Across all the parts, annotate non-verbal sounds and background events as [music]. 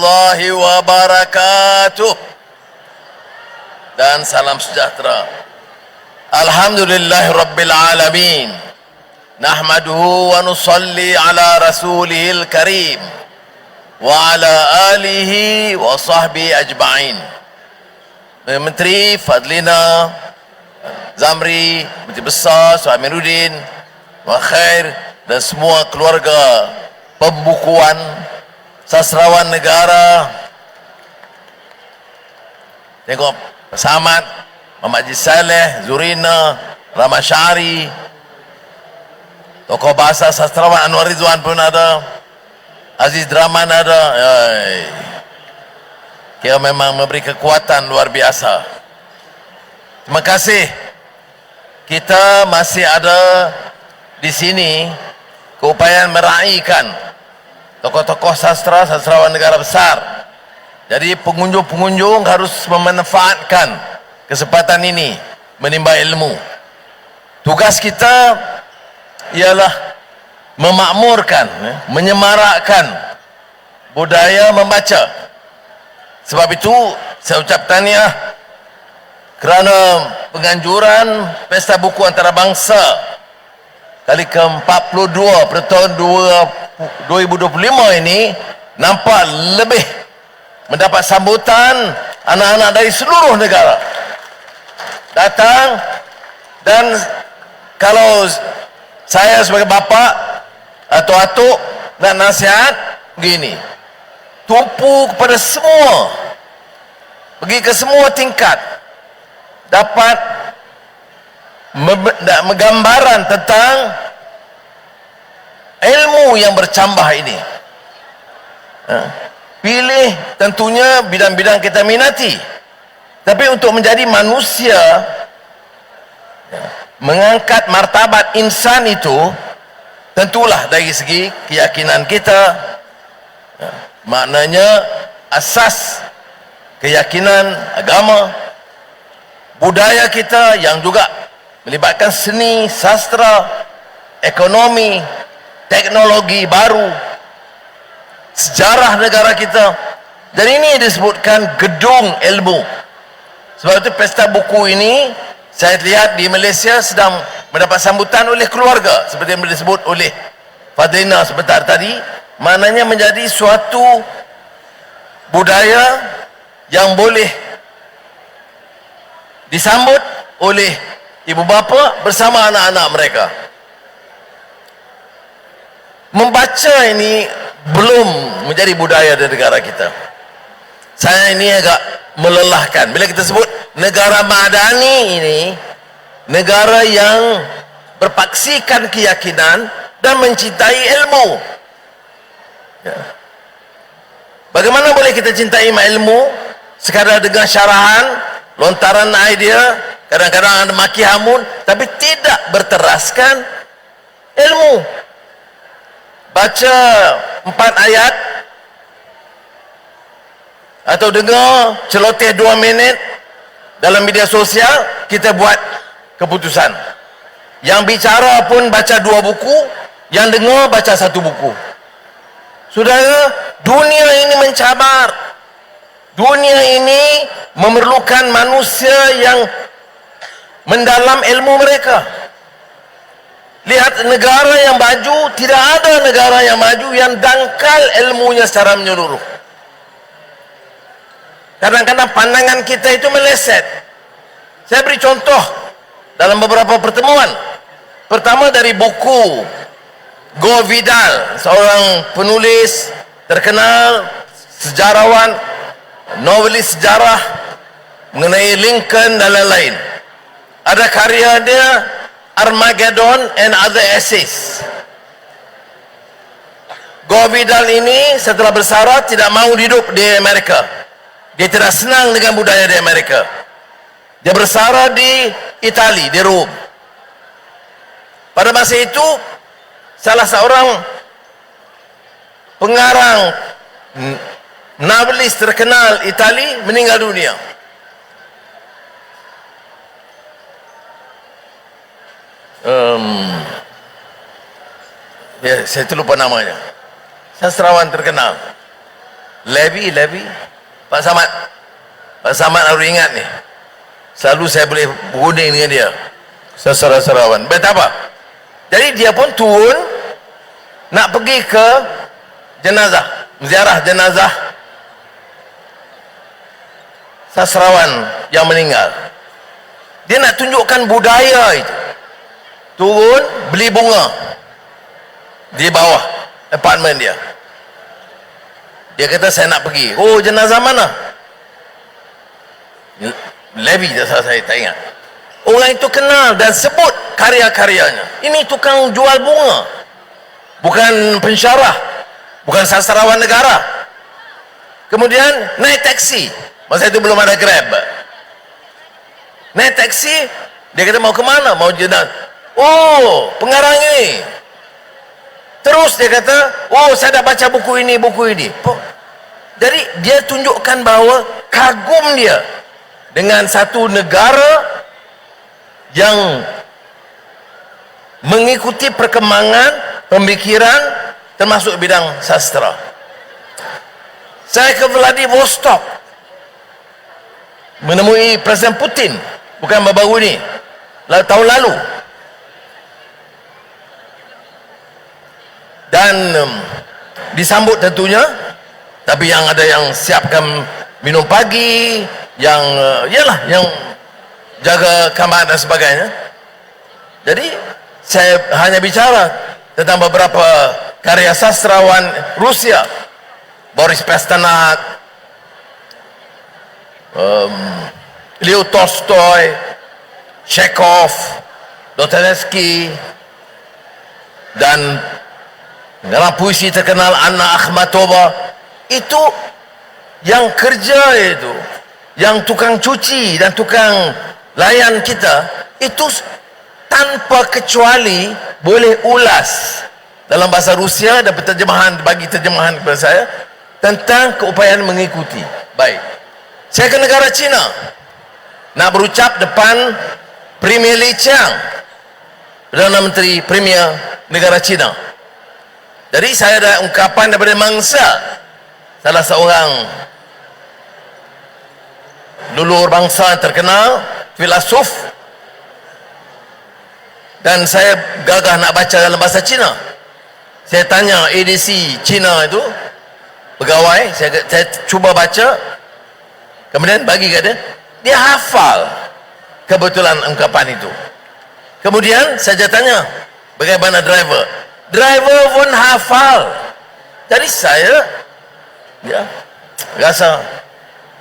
warahmatullahi wabarakatuh dan salam sejahtera. Alhamdulillah Rabbil Alamin. Nahmaduhu wa nusalli ala rasulihil karim. Wa ala alihi wa sahbihi ajma'in. Menteri Fadlina Zamri Menteri Besar Suamiruddin Wa khair Dan semua keluarga Pembukuan Sastrawan negara. Tengok Samad Muhammad Haji Saleh Zurina Rahmat Syari. Tokoh bahasa sastrawan Anwar Rizwan pun ada. Aziz Draman ada. Ay. Kira memang memberi kekuatan luar biasa. Terima kasih. Kita masih ada Di sini Keupayaan meraihkan Tokoh-tokoh sastra Sastrawan negara besar Jadi pengunjung-pengunjung harus memanfaatkan kesempatan ini menimba ilmu. Tugas kita ialah memakmurkan, eh, menyemarakkan budaya membaca. Sebab itu saya ucap tahniah kerana penganjuran Pesta Buku Antarabangsa kali ke-42 pada tahun 2025 ini nampak lebih mendapat sambutan anak-anak dari seluruh negara. Datang dan kalau saya sebagai bapa atau atuk nak nasihat begini. Tupu kepada semua. Pergi ke semua tingkat. Dapat menggambaran tentang ilmu yang bercambah ini ha? pilih tentunya bidang-bidang kita minati tapi untuk menjadi manusia mengangkat martabat insan itu tentulah dari segi keyakinan kita maknanya asas keyakinan agama budaya kita yang juga melibatkan seni, sastra, ekonomi, teknologi baru sejarah negara kita. Dan ini disebutkan gedung ilmu. Sebab itu pesta buku ini saya lihat di Malaysia sedang mendapat sambutan oleh keluarga seperti yang disebut oleh Fadlina sebentar tadi. Maknanya menjadi suatu budaya yang boleh disambut oleh ibu bapa bersama anak-anak mereka. Membaca ini belum menjadi budaya di negara kita. Saya ini agak melelahkan. Bila kita sebut negara madani ini negara yang berpaksikan keyakinan dan mencintai ilmu. Ya. bagaimana boleh kita cintai ilmu? Sekadar dengan syarahan lontaran idea kadang-kadang ada maki hamun tapi tidak berteraskan ilmu. Baca empat ayat atau dengar celoteh dua minit dalam media sosial kita buat keputusan. Yang bicara pun baca dua buku yang dengar baca satu buku. Saudara dunia ini mencabar. Dunia ini memerlukan manusia yang mendalam ilmu mereka. Lihat negara yang maju tidak ada negara yang maju yang dangkal ilmunya secara menyeluruh. Kadang-kadang pandangan kita itu meleset. Saya beri contoh dalam beberapa pertemuan. Pertama dari buku Go Vidal seorang penulis terkenal sejarawan novelis sejarah mengenai Lincoln dan lain-lain ada karya dia Armageddon and other essays Go Vidal ini setelah bersara tidak mau hidup di Amerika dia tidak senang dengan budaya di Amerika. Dia bersara di Itali, di Rom. Pada masa itu, salah seorang pengarang novelis terkenal Itali meninggal dunia. Um, ya, saya lupa namanya. Sastrawan terkenal. Levy, Levy. Pak Samad. Pak Samad harus ingat ni. Selalu saya boleh berunding dengan dia. Sesara-serawan. Betul apa? Jadi dia pun turun nak pergi ke jenazah. Ziarah jenazah sastrawan yang meninggal. Dia nak tunjukkan budaya itu. Turun, beli bunga. Di bawah apartmen dia. Dia kata saya nak pergi. Oh jenazah mana? Levi jasa saya tak ingat. Orang itu kenal dan sebut karya-karyanya. Ini tukang jual bunga. Bukan pensyarah. Bukan sastrawan negara. Kemudian naik taksi. Masa itu belum ada grab. Naik taksi. Dia kata mau ke mana? Mau jenazah. Oh pengarang ini. Terus dia kata, oh saya dah baca buku ini, buku ini. Jadi dia tunjukkan bahawa kagum dia dengan satu negara yang mengikuti perkembangan pemikiran termasuk bidang sastra. Saya ke Vladivostok menemui Presiden Putin bukan baru-baru ini tahun lalu dan um, disambut tentunya. Tapi yang ada yang siapkan minum pagi yang uh, yalah yang jaga kamar dan sebagainya. Jadi saya hanya bicara tentang beberapa karya sastrawan Rusia. Boris Pasternak um, Leo Tolstoy Chekhov Dostoevsky dan dalam puisi terkenal Anna Akhmatova itu yang kerja itu yang tukang cuci dan tukang layan kita itu tanpa kecuali boleh ulas. Dalam bahasa Rusia dan terjemahan bagi terjemahan kepada saya tentang keupayaan mengikuti. Baik. Saya ke negara China nak berucap depan Premier Li Qiang Perdana Menteri Premier negara China jadi saya ada ungkapan daripada mangsa salah seorang lulur bangsa yang terkenal, filosof dan saya gagah nak baca dalam bahasa Cina. Saya tanya edisi Cina itu pegawai, saya, saya cuba baca kemudian bagi ke dia, dia hafal kebetulan ungkapan itu. Kemudian saya tanya, bagaimana driver? Driver pun hafal. Jadi saya ya rasa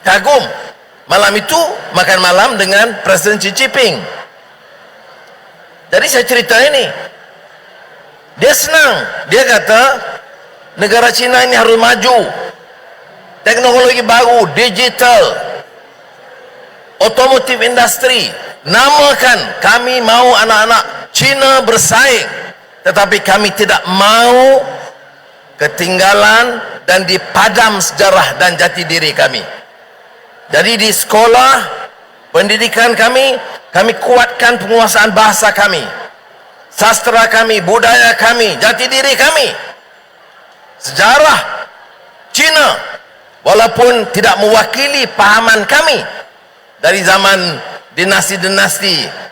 kagum. Malam itu makan malam dengan Presiden Xi Jinping. Jadi saya cerita ini. Dia senang. Dia kata negara Cina ini harus maju. Teknologi baru digital. Otomotif industri. Namakan kami mau anak-anak Cina bersaing tetapi kami tidak mau ketinggalan dan dipadam sejarah dan jati diri kami. Jadi di sekolah pendidikan kami kami kuatkan penguasaan bahasa kami. Sastra kami, budaya kami jati diri kami. Sejarah Cina walaupun tidak mewakili pahaman kami dari zaman dinasti-dinasti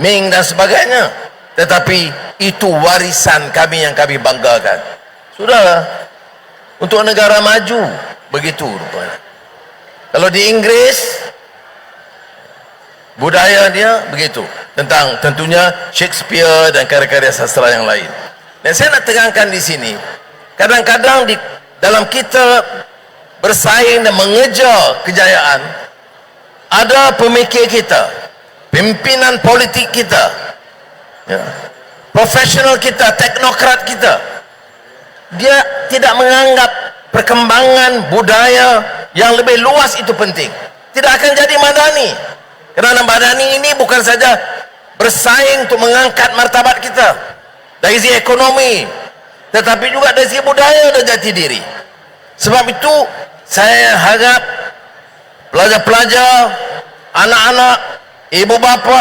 Ming dan sebagainya tetapi itu warisan kami yang kami banggakan. Sudahlah untuk negara maju begitu rupanya. Kalau di Inggris budaya dia begitu. Tentang tentunya Shakespeare dan karya-karya sastra yang lain. Dan saya nak terangkan di sini kadang-kadang di dalam kita bersaing dan mengejar kejayaan ada pemikir kita pimpinan politik kita ya. profesional kita teknokrat kita dia tidak menganggap perkembangan budaya yang lebih luas itu penting. Tidak akan jadi madani. Kerana madani ini bukan saja bersaing untuk mengangkat martabat kita dari segi ekonomi tetapi juga dari segi budaya dan jati diri. Sebab itu saya harap pelajar-pelajar anak-anak ibu bapa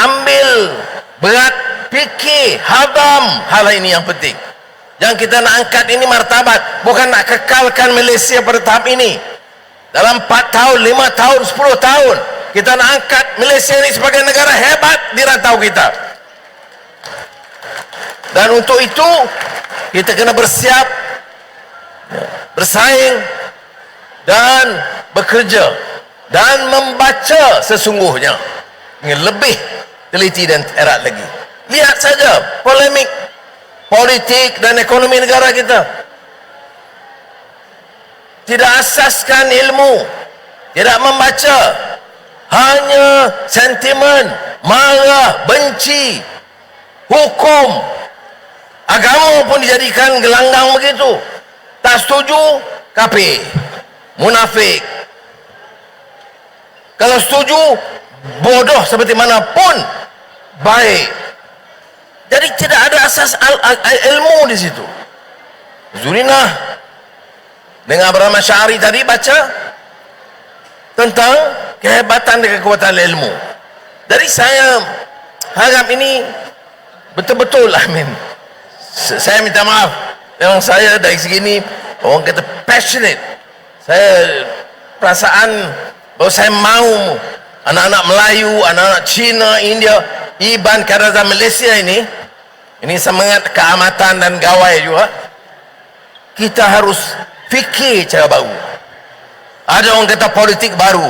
ambil berat fikir hadam. Hal ini yang penting. Yang kita nak angkat ini martabat bukan nak kekalkan Malaysia pada tahap ini. Dalam 4 tahun 5 tahun 10 tahun kita nak angkat Malaysia ini sebagai negara hebat di rantau kita. Dan untuk itu kita kena bersiap bersaing dan bekerja dan membaca sesungguhnya. Lebih teliti dan erat lagi. Lihat saja polemik politik dan ekonomi negara kita. Tidak asaskan ilmu tidak membaca hanya sentimen marah benci hukum. Agama pun dijadikan gelanggang begitu. Tak setuju kafir munafik. Kalau setuju bodoh seperti mana pun baik. Jadi tidak ada asas al, al, ilmu di situ. Zurinah dengan Abraham Syari tadi baca tentang kehebatan dan kekuatan ilmu. Dari saya harap ini betul-betul amin saya minta maaf. Memang saya dari segini orang kata passionate. Saya perasaan bahawa saya mau anak-anak Melayu anak-anak Cina India Iban Karaza Malaysia ini ini semangat keamatan dan gawai juga. Kita harus fikir cara baru. Ada orang kata politik baru.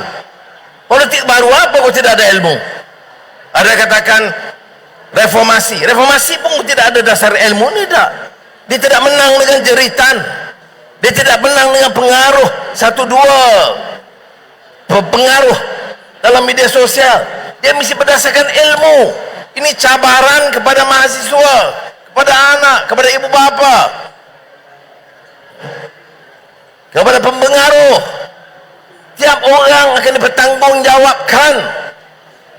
Politik baru apa kalau tidak ada ilmu? Ada katakan reformasi. Reformasi pun tidak ada dasar ilmu ni tak. Dia tidak menang dengan jeritan. Dia tidak menang dengan pengaruh satu dua. Pengaruh dalam media sosial dia mesti berdasarkan ilmu. Ini cabaran kepada mahasiswa kepada anak kepada ibu bapa kepada pembengaruh. Tiap orang akan dipertanggungjawabkan.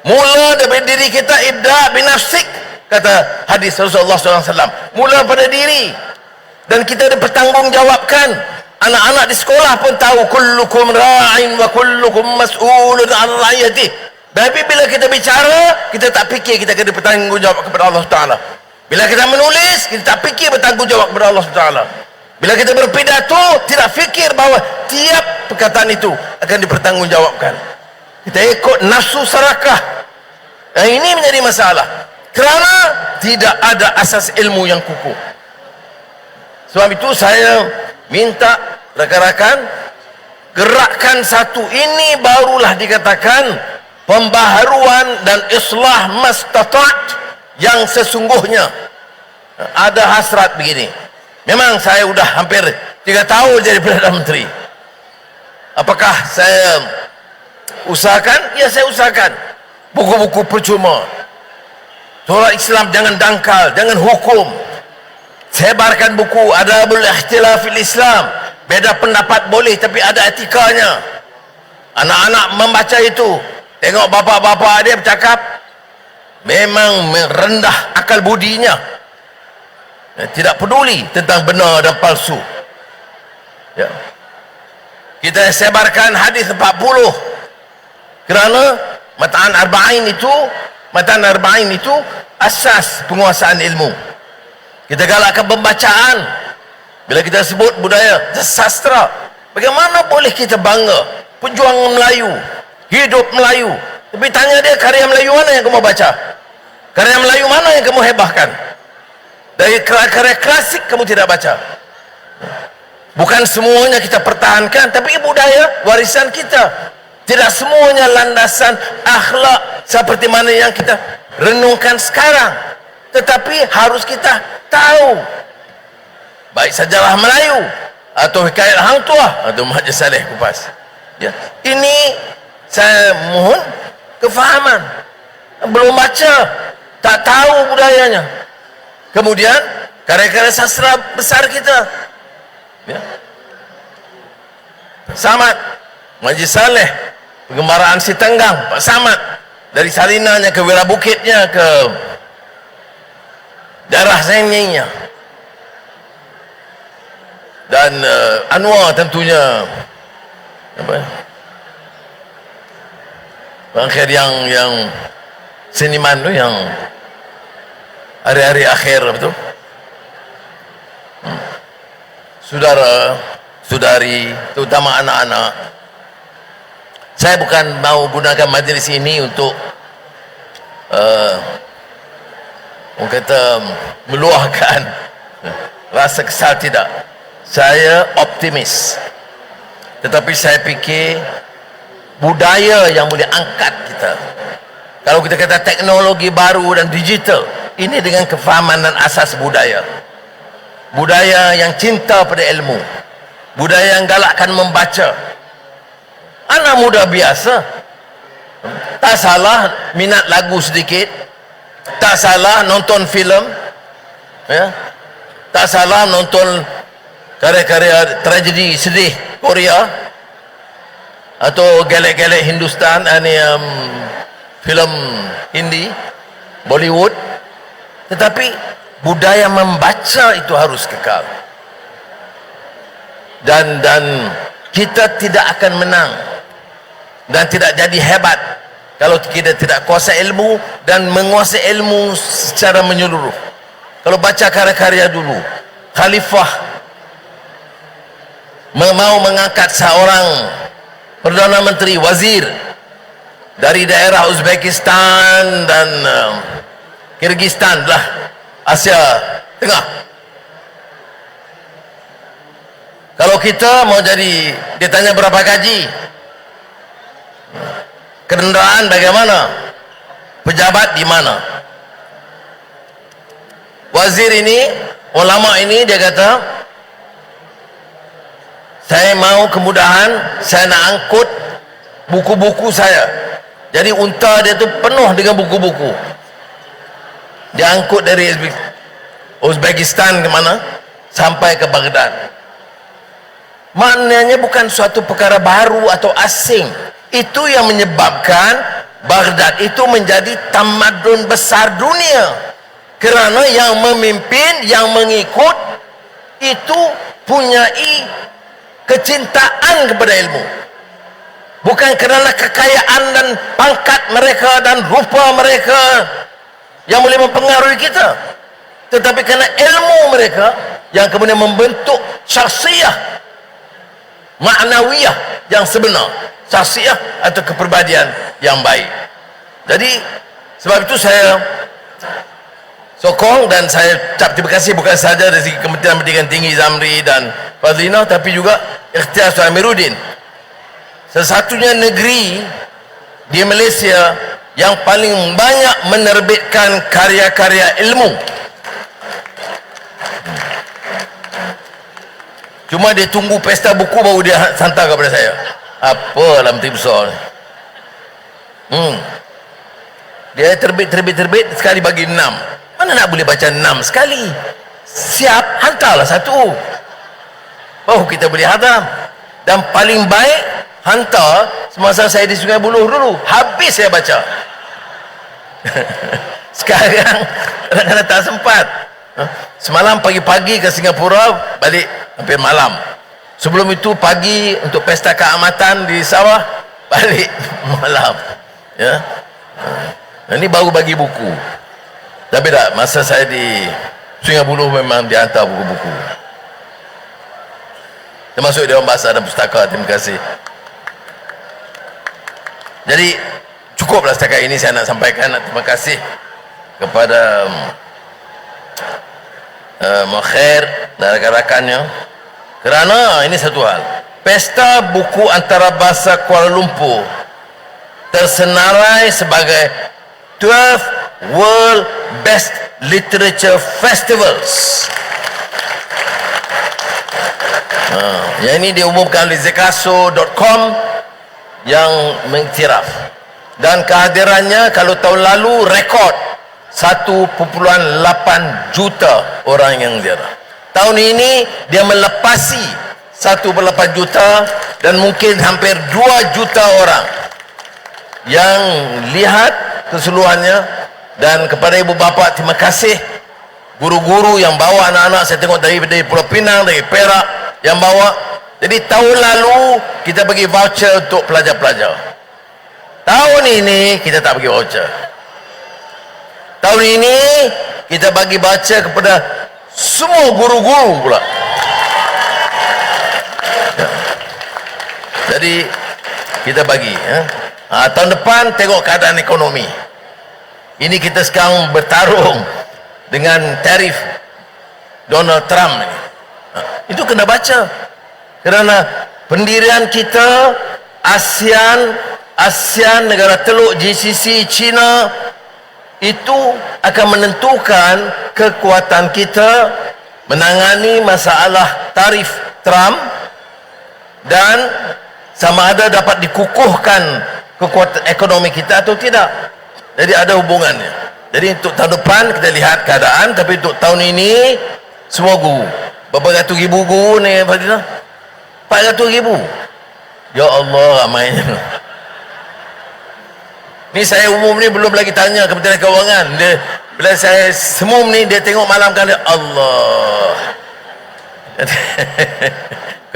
Mula dari diri kita ibda binafsik kata hadis Rasulullah SAW mula pada diri. Dan kita dipertanggungjawabkan. Anak-anak di sekolah pun tahu kullukum ra'in wa kullukum mas'ulun an ra'iyati tapi bila kita bicara kita tak fikir kita kena bertanggungjawab kepada Allah Ta'ala. Bila kita menulis kita tak fikir bertanggungjawab kepada Allah Ta'ala. Bila kita berpidato tidak fikir bahawa tiap perkataan itu akan dipertanggungjawabkan. Kita ikut nafsu serakah yang ini menjadi masalah. Kerana tidak ada asas ilmu yang kukuh. Sebab itu saya minta rakan-rakan gerakkan satu. Ini barulah dikatakan pembaharuan dan islah mastatat yang sesungguhnya. Ada hasrat begini. Memang saya sudah hampir 3 tahun jadi Perdana Menteri. Apakah saya usahakan? Ya saya usahakan. Buku-buku percuma. Tolak Islam jangan dangkal jangan hukum. Sebarkan buku ada ikhtilafil Islam. Beda pendapat boleh tapi ada etikanya. Anak-anak membaca itu tengok bapa-bapa dia bercakap memang merendah akal budinya. Tidak peduli tentang benar dan palsu. Ya. Kita sebarkan hadis 40 kerana mataan arba'in itu mataan arba'in itu asas penguasaan ilmu. Kita galakkan pembacaan. Bila kita sebut budaya sastra bagaimana boleh kita bangga pejuang Melayu hidup Melayu tapi tanya dia karya Melayu mana yang kamu baca karya Melayu mana yang kamu hebahkan dari karya klasik kamu tidak baca bukan semuanya kita pertahankan tapi budaya warisan kita tidak semuanya landasan akhlak seperti mana yang kita renungkan sekarang. Tetapi harus kita tahu. Baik sajalah Melayu atau hikayat hang tua atau Muhammad Saleh Kupas. Ya. Ini saya mohon kefahaman. Belum baca, tak tahu budayanya. Kemudian karya-karya sastra besar kita. Ya. Samad Majlis Saleh pengembaraan si Tenggang Pak Samad dari Salinanya ke Wirabukitnya ke darah Zenyinya dan uh, Anwar tentunya apa akhir yang yang seniman tu yang hari-hari akhir betul saudara saudari terutama anak-anak. Saya bukan mau gunakan majlis ini untuk uh, orang kata meluahkan [laughs] rasa kesal tidak. Saya optimis. Tetapi saya fikir budaya yang boleh angkat kita. Kalau kita kata teknologi baru dan digital ini dengan kefahaman dan asas budaya. Budaya yang cinta pada ilmu. Budaya yang galakkan membaca. Anak muda biasa tak salah minat lagu sedikit tak salah nonton filem ya tak salah nonton karya-karya tragedi sedih Korea atau gelek-gelek Hindustan ini um, filem Hindi Bollywood. Tetapi budaya membaca itu harus kekal. Dan dan kita tidak akan menang. Dan tidak jadi hebat kalau kita tidak kuasa ilmu dan menguasai ilmu secara menyeluruh. Kalau baca karya-karya dulu khalifah mau mengangkat seorang Perdana Menteri Wazir dari daerah Uzbekistan dan uh, Kyrgyzstan lah. Asia Tengah. Kalau kita mau jadi dia tanya berapa gaji? Kendaraan bagaimana? Pejabat di mana? Wazir ini ulama ini dia kata saya mau kemudahan saya nak angkut buku-buku saya. Jadi unta dia tu penuh dengan buku-buku. Dia angkut dari Uzbekistan ke mana sampai ke Baghdad. Maknanya bukan suatu perkara baru atau asing. Itu yang menyebabkan Baghdad itu menjadi tamadun besar dunia. Kerana yang memimpin yang mengikut itu punyai kecintaan kepada ilmu. Bukan kerana kekayaan dan pangkat mereka dan rupa mereka yang boleh mempengaruhi kita. Tetapi kerana ilmu mereka yang kemudian membentuk syaksiah maknawiyah yang sebenar. Syaksiah atau kepribadian yang baik. Jadi sebab itu saya sokong dan saya cap terima kasih bukan sahaja dari Kementerian Pendidikan Tinggi Zamri dan Fadlina tapi juga ikhtiar Tuan Amiruddin sesatunya negeri di Malaysia yang paling banyak menerbitkan karya-karya ilmu. Cuma dia tunggu pesta buku baru dia hantar kepada saya. Apa lah menteri besar hmm. dia terbit terbit terbit sekali bagi enam mana nak boleh baca enam sekali? Siap hantarlah satu. Baru kita boleh hadam dan paling baik hantar semasa saya di Sungai Buloh dulu. Habis saya baca. [laughs] Sekarang kadang-kadang tak sempat. Semalam pagi-pagi ke Singapura balik hampir malam. Sebelum itu pagi untuk pesta keamatan di sawah balik [laughs] malam. Ya? Ini baru bagi buku tapi tak masa saya di Sungai Buloh memang dihantar buku-buku. Termasuk Dewan Bahasa dan Pustaka terima kasih. Jadi cukuplah setakat ini saya nak sampaikan terima kasih kepada uh, Mokhair dan rakan-rakannya. Kerana ini satu hal pesta buku antarabangsa Kuala Lumpur tersenarai sebagai 12 World Best Literature Festivals. Uh, yang ini diumumkan oleh zekaso.com yang mengiktiraf. Dan kehadirannya kalau tahun lalu rekod 1.8 juta orang yang ziarah. Tahun ini dia melepasi 1.8 juta dan mungkin hampir 2 juta orang yang lihat keseluruhannya. Dan kepada ibu bapa terima kasih. Guru-guru yang bawa anak-anak saya tengok dari, dari Pulau Pinang dari Perak yang bawa. Jadi tahun lalu kita bagi voucher untuk pelajar-pelajar. Tahun ini kita tak bagi voucher. Tahun ini kita bagi voucher kepada semua guru-guru pula. Jadi kita bagi ya. Ha, tahun depan tengok keadaan ekonomi. Ini kita sekarang bertarung dengan tarif Donald Trump ini ha, itu kena baca. Kerana pendirian kita ASEAN ASEAN negara teluk GCC China itu akan menentukan kekuatan kita menangani masalah tarif Trump dan sama ada dapat dikukuhkan kekuatan ekonomi kita atau tidak. Jadi ada hubungannya. Jadi untuk tahun depan kita lihat keadaan tapi untuk tahun ini semua guru. Berapa ratus ribu guru ni Fadilah? 400 ribu. Ya Allah ramainya. Ni saya umum ni belum lagi tanya Kementerian Kewangan. Dia, bila saya semum ni dia tengok malam dia Allah. [laughs]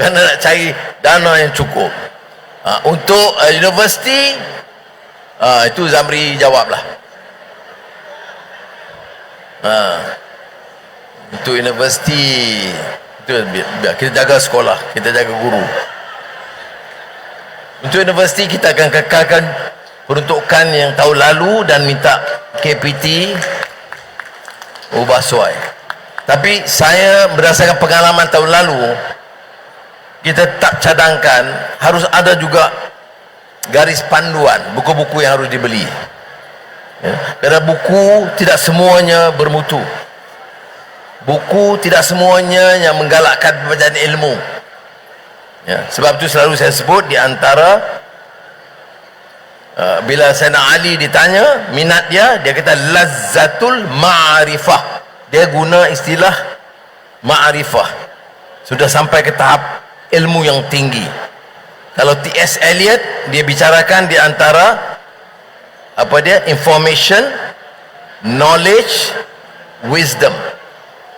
Kerana nak cari dana yang cukup ha, untuk uh, universiti ha, itu Zamri jawab lah ha, untuk universiti itu biar kita jaga sekolah kita jaga guru. Untuk universiti kita akan kekalkan peruntukan yang tahun lalu dan minta KPT ubah suai. Tapi saya berdasarkan pengalaman tahun lalu kita tak cadangkan harus ada juga garis panduan buku-buku yang harus dibeli ya? kerana buku tidak semuanya bermutu buku tidak semuanya yang menggalakkan pembacaan ilmu ya? sebab itu selalu saya sebut di antara Uh, bila Sayyidina Ali ditanya minat dia dia kata lazzatul ma'rifah dia guna istilah ma'rifah sudah sampai ke tahap ilmu yang tinggi kalau T.S. Eliot dia bicarakan di antara apa dia information knowledge wisdom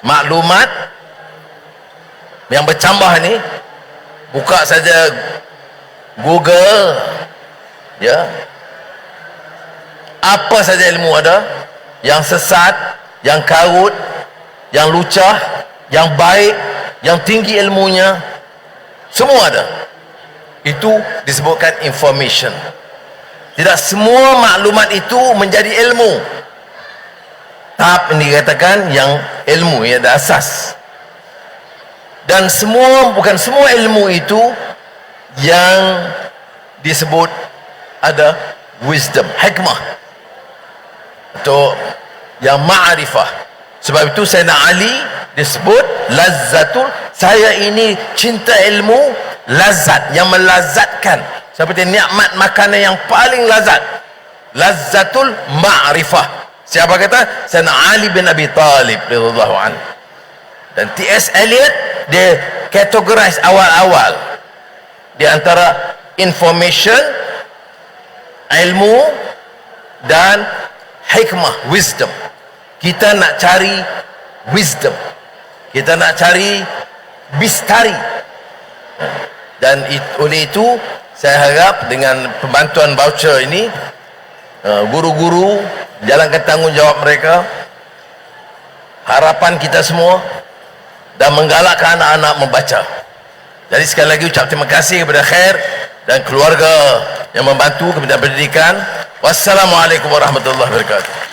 maklumat yang bercambah ni buka saja Google ya apa saja ilmu ada yang sesat yang karut yang lucah yang baik yang tinggi ilmunya semua ada. Itu disebutkan information. Tidak semua maklumat itu menjadi ilmu. Tahap ini dikatakan yang ilmu yang ada asas. Dan semua bukan semua ilmu itu yang disebut ada wisdom hikmah. Atau yang ma'rifah sebab itu nak Ali disebut lazzatul. Saya ini cinta ilmu lazat yang melazatkan seperti nikmat makanan yang paling lazat lazzatul ma'rifah. Siapa kata? Nak Ali bin Abi Talib radhiyallahu an dan T.S. Eliot dia categorize awal-awal. Di antara information ilmu dan hikmah wisdom kita nak cari wisdom. Kita nak cari bistari dan it, oleh itu saya harap dengan pembantuan voucher ini uh, guru-guru jalankan tanggungjawab mereka harapan kita semua dan menggalakkan anak-anak membaca. Jadi sekali lagi ucap terima kasih kepada Khair dan keluarga yang membantu Kementerian Pendidikan. Wassalamualaikum warahmatullahi wabarakatuh.